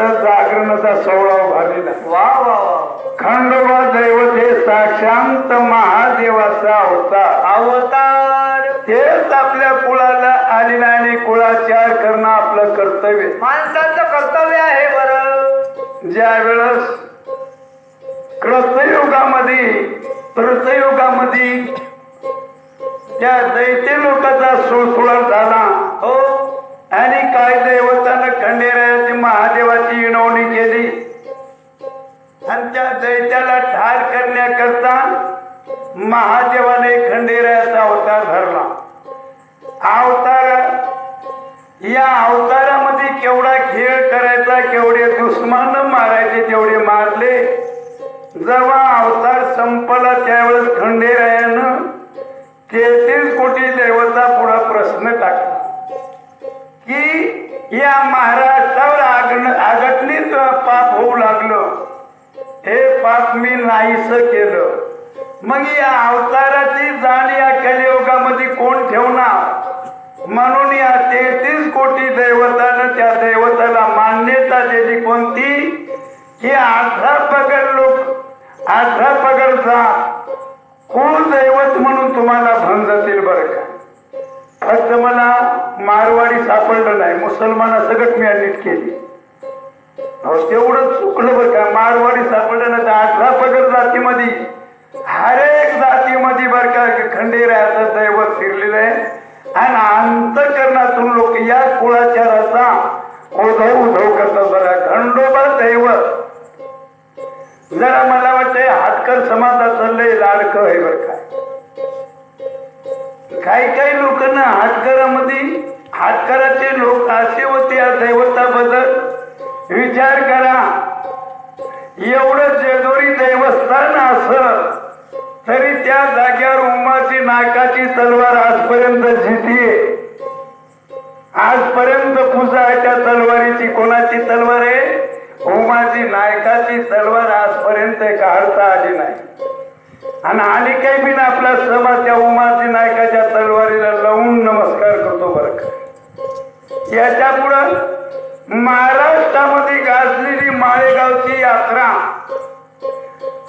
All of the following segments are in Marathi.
जागरणाचा सोहळा वा खंडोबा दैवत हे साक्षांत महादेवाचा अवतार. अवतार. तेच आपल्या कुळाला आलेला आणि कुळाचार करणं आपलं कर्तव्य. माणसाचं कर्तव्य आहे बर. ज्या वेळेस कृतयुगामध्ये कृतयुगामध्ये त्या दैत्य लोकांचा सुळसुळा झाला. हो. आणि काय दैवतानं खंडेरायाची महादेवाची विनवणी केली. आणि त्या दैत्याला ठार करण्याकरता महादेवाने खंडेरायाचा अवतार धरला. अवतार या अवतारामध्ये केवढा खेळ करायचा केवढे दुश्मान मारायचे तेवढे मारले. जेव्हा अवतार संपला त्यावेळेस खंडेरायानं तेहतीस कोटी देवता पुढा प्रश्न टाकला. की या महाराष्ट्रावर आगण आगटणीच पाप होऊ लागलं. हे पाप मी नाहीस केलं. मग या अवताराची जाण या कलियुगामध्ये कोण ठेवणार? म्हणून या तेहतीस कोटी दैवतानं त्या दैवताला मान्यता दिली कोणती? की अठरा पगड लोक अठरा पगड जा कुळ दैवत म्हणून तुम्हाला भंजतील बरं का? फक्त मला मारवाडी सापडलं नाही. मुसलमाना सगळं मी नीट केली. अहो तेवढं चुकलं बरं का. मारवाडी सापडलं नाही तर अठरा पगड जातीमध्ये हर एक जातीमध्ये बरं का खंडेरायाचं दैवत फिरलेलं आहे. आणि अंतकरणातून लोक या कुळाच्या रसा उधव उधव करतात बरं खंडोबा दैवत. जरा मला वाटतंय हातकर समाजाचं लय लाडकं आहे बरं का. काही काही लोकांना हातकरामध्ये हातकराचे लोक असे होते या दैवताबद्दल. विचार करा. एवढं जेजोरी दैवस्थान असं तरी त्या जाग्यावर उमाची नाकाची तलवार आजपर्यंत झितीये. आजपर्यंत पूजा आहे त्या तलवारीची कोणाची तलवार आहे? उमाची नायकाची तलवार आजपर्यंत काढता आली नाही. आणि आली काही मी आपला समाज त्या उमाची नायकाच्या तलवारीला लावून नमस्कार करतो बरं का. याच्या पुढं महाराष्ट्रामध्ये गाजलेली माळेगावची यात्रा.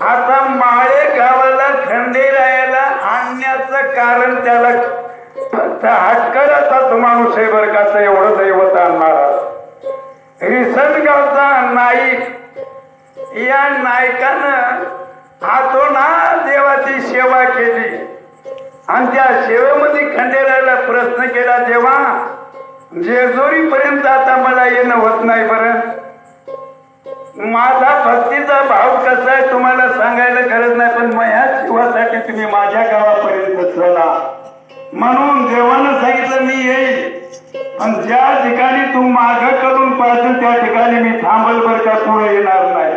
आता माळेगावाला खंडेरायाला आणण्याचं कारण त्याला हटकर हाटकराचाच माणूस आहे बरं का एवढं दैवत आणणारा रिसणगावचा नाईक या नायकानं हातोना देवाची सेवा केली. आणि त्या सेवेमध्ये खंडेरायला प्रश्न केला देवा जेजुरी पर्यंत आता मला येणं होत नाही बरं. माझा भक्तीचा भाव कसा आहे तुम्हाला सांगायला गरज नाही पण माझ्या शिवासाठी तुम्ही माझ्या गावापर्यंत चला. म्हणून देवानं सांगितलं मी येईल. आणि ज्या ठिकाणी तू माग करून पाहिजे त्या ठिकाणी मी थांबल बर का पुढे येणार नाही.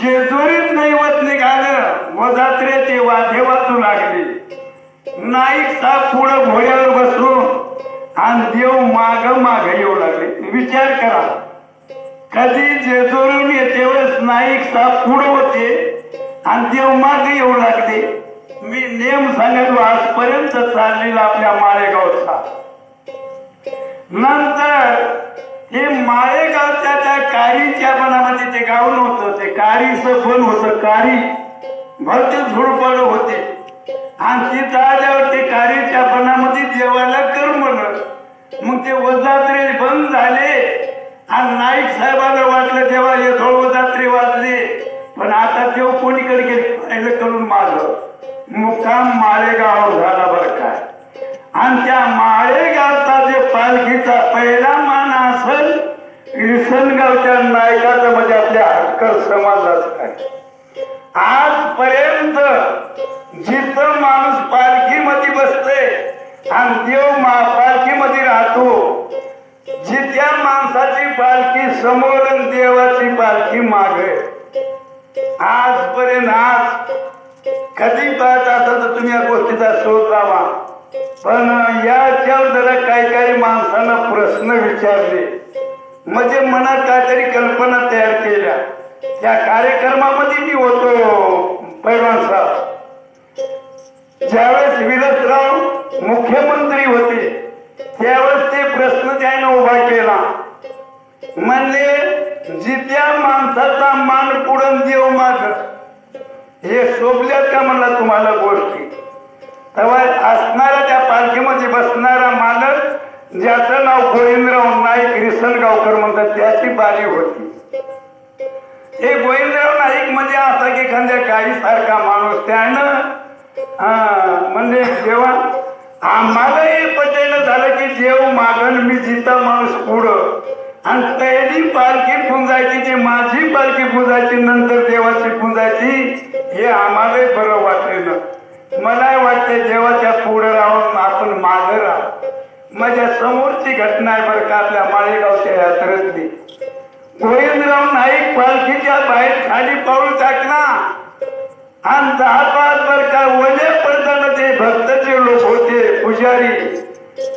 जेजुरीत दैवत निघालं व जात्रेचे वाद्य वाचू लागले. नाईक साप पुढं घोड्यावर बसून आणि देव माग माग येऊ लागले. विचार करा. कधी जेजुरून येते वेळेस नाईक साप पुढं होते आणि देव माग येऊ लागले. मी नेम सांगितलो आजपर्यंत चाललेला आपल्या माळेगावचा. नंतर हे माळेगावच्या त्या कारीच्या मनामध्ये ते गाऊन होतं ते कारीचं पण होतं कारी. भरते झुडपड होते. आणि ती आल्यावर ते कारीच्या बनामध्ये देवाला करमलं मग ते वजात्रे बंद झाले. आणि नाईक साहेबांना वाटलं तेव्हा हे धोळ वजात्रे वाजले. पण आता देव कोणीकडे गेले? पाहिलं करून माझं मुक्काम माळेगाव झाला बरं काय आणि त्या माळेगावचा जे पालखीचा पहिला मान असेल किसनगावच्या नायकाचं म्हणजे आपल्या हक्कर समाजाचं काय? आजपर्यंत जिथं माणूस पालखीमध्ये बसते आणि देव मा पालखीमध्ये राहतो जिथ्या माणसाची पालखी समोर आणि देवाची पालखी मागे आजपर्यंत आज कधी पाहत असाल तर तुम्ही या गोष्टीचा शोध लावा. पण याच्यावर जरा काही काही माणसांना प्रश्न विचारले. म्हणजे मनात काहीतरी कल्पना तयार केल्या. त्या कार्यक्रमामध्ये मी होतो पैलवान साहेब. ज्यावेळेस विलासराव मुख्यमंत्री होते त्यावेळेस ते प्रश्न त्याने उभा केला. म्हणले जित्या माणसाचा मान पुढं देव माग. हे शोभल्यात का म्हणला तुम्हाला गोष्टी? तेव्हा असणारा त्या पालखीमध्ये बसणारा मालक ज्याचं नाव गोविंदराव नाईक रिसनगावकर म्हणतात त्याची बारी होती. हे गोविंदराव नाईक म्हणजे असा की एखाद्या गाईसारखा माणूस त्यानं हा म्हणजे जेव्हा आम्हाला हे पटेल झालं की देव मागण मी जिता माणूस पुढं. आणि पहिली पालखी पुंजायची ती माझी पालखी पुंजायची नंतर देवाची पुंजायची हे आम्हालाही बरं वाटलेलं. मला वाटतं देवाच्या पुढं राहून आपण मागं राहू. माझ्या समोरची घटना आहे बरं का आपल्या माळेगावच्या यात्रेतली. गोविंदराव नाईक पालखीच्या बाहेर खाली पाऊल टाकला. आणि दहा पाच बर का ओले पडताना ते भक्तचे लोक होते पुजारी.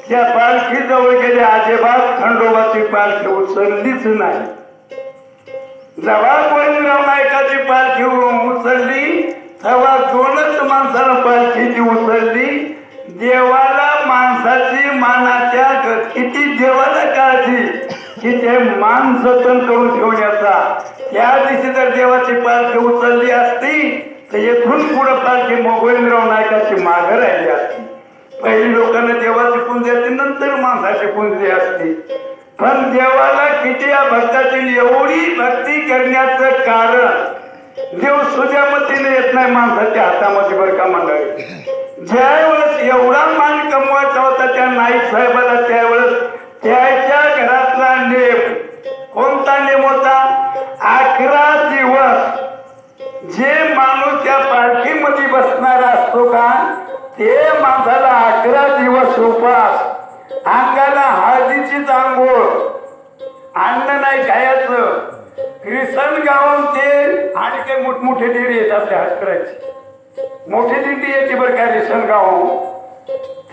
त्या पालखी जवळ गेले अजिबात खंडोबाची पालखी उचललीच नाही. जवळ गोविंदराव नायकाची पालखी उचलली. तेव्हा दोनच माणसानं पालखीची उचलली देवाला माणसाची मानाच्या किती देवाला काळजी की ते मान जतन करून ठेवण्याचा. त्या दिवशी जर देवाची पालखी उचलली असती तर येथून पुढे पालखी गोविंदराव नायकाची मागं राहिली असती. पहिली लोकांना देवाची पुंजी असते नंतर माणसाची पुंजी असते. पण देवाला किती या भक्तातील एवढी भक्ती करण्याचं कारण देव सुजामतीने येत नाही माणसाच्या हातामध्ये बरं का मंडळी? ज्यावेळेस एवढा मान कमवायचा होता त्या नाईक साहेबाला त्यावेळेस त्याच्या घरातला नेम कोणता नेम होता? अकरा दिवस. जे माणूस त्या पालखीमध्ये बसणार असतो का ते माणसाला अकरा दिवस उपास. अंगाला हळदीचीच आंघोळ. अन्न नाही खायचं. रिसन गावून ते आणि काही मोठमोठे दिंडी येतात ते हात करायचे मोठी दिंडी येते बरं का रिसन गाव.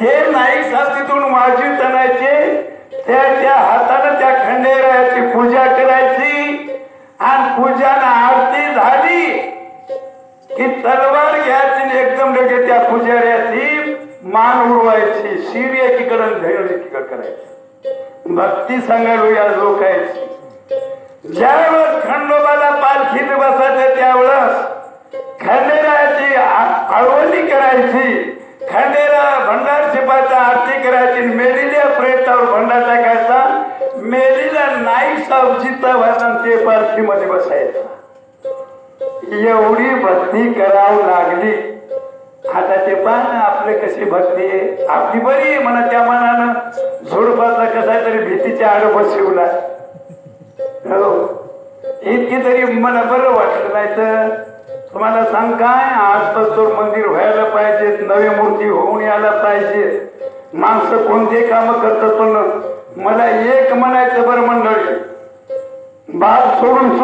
ते नाईक साथीतून माझी तणायचे त्याच्या हातानं त्या खंडेरायाची पूजा करायची. आणि पूजानं आरती झाली की तलवार घ्यायची एकदम लगे त्या पुजाऱ्याची मान उडवायची. शिर एकीकडं धैर्य एकीकडे करायची. भक्ती सांगायला या लोकायची ज्या खंडोबाला पालखीत बसायचं त्यावेळेस खंडेरायाची आ- आळवणी करायची. खंडेरा भंडार शिपाचा आरती करायची. आणि मेलेल्या प्रेतावर भंडार टाकायचा. मेलीला नाईक साहेब जिता भरण ते पालखीमध्ये बसायचं. एवढी भक्ती करावं लागली. आता ते पाहा ना आपले कशी भक्ती आहे. आपली बरी म्हणा त्या मनानं. झोडपातला कसा तरी भीतीच्या आड बसवला हो. इतकी तरी मला बरं वाटलं नाही तर तुम्हाला सांग काय? आसपास तर मंदिर व्हायला पाहिजेत नवी मूर्ती होऊन यायला पाहिजेत माणसं कोणते कामं करतात पण मला एक म्हणायचं बरं मंडळी. बाप सोडून